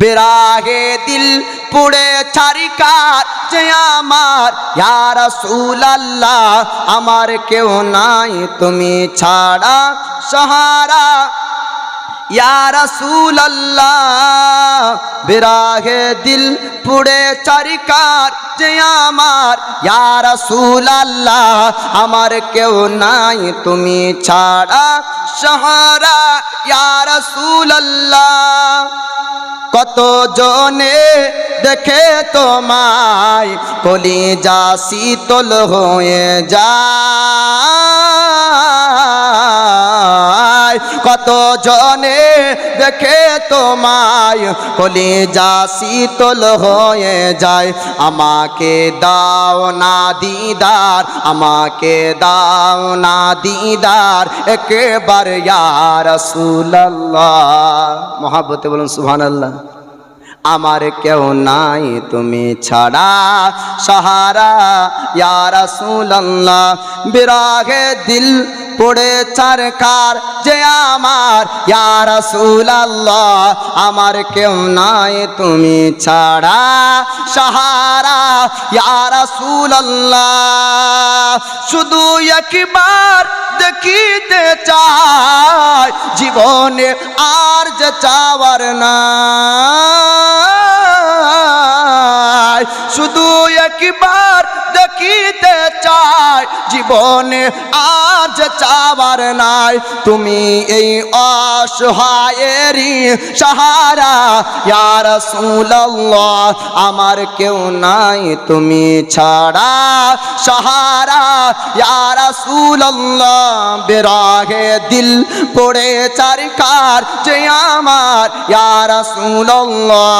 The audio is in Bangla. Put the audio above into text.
বেরাগে দিল পুড়ে ছারিকার যে আমার। ইয়ার আল্লাহ আমার কেউ নাই, তুমি ছাড়া সহারা। ইয়ার আল্লাহ বেরাগে দিল পুড়ে চারিকার যে আমার। ইয়ার আল্লাহ আমার কেউ নাই, তুমি ছাড়া সহারা। ইয়ার আল্লাহ জনে দেখে তোমায় কলিজা শীতল হয়ে যায়। কত জনে দেখে তোমায় কলিজা শীতল হয়ে যায়। আমাকে দাও না দিদার, আমাকে দাও না দিদার, একেবার ইয়ার সুল্লাহ মহাব্বতে বলুন সুহান আল্লাহ আমার কেউ নাই তুমি ছাড়া। সাহারা ইয়ারা সুল্লাহ বিরাগে দিল পড়ে চারকার যে আমার। ইয়ারা সুল্লাহ আমার কেউ নাই তুমি ছাড়া। সাহারা ইয়ারা সুল্লাহ শুধু একবার দেখিতে চাই। জীবনে আর যে চাওয়ার না একবার দেখিতে চাই, জীবনে আজ চাবার নাই। তুমি এই অসহায়েরই সাহারা ইয়ার সুল্লাহ আমার কেউ নাই, তুমি ছাড়া সাহারা। ইয়ার সুল্লাহ বেরাগে দিল পড়ে চারিকার যে আমার। ইয়ার সুল্লাহ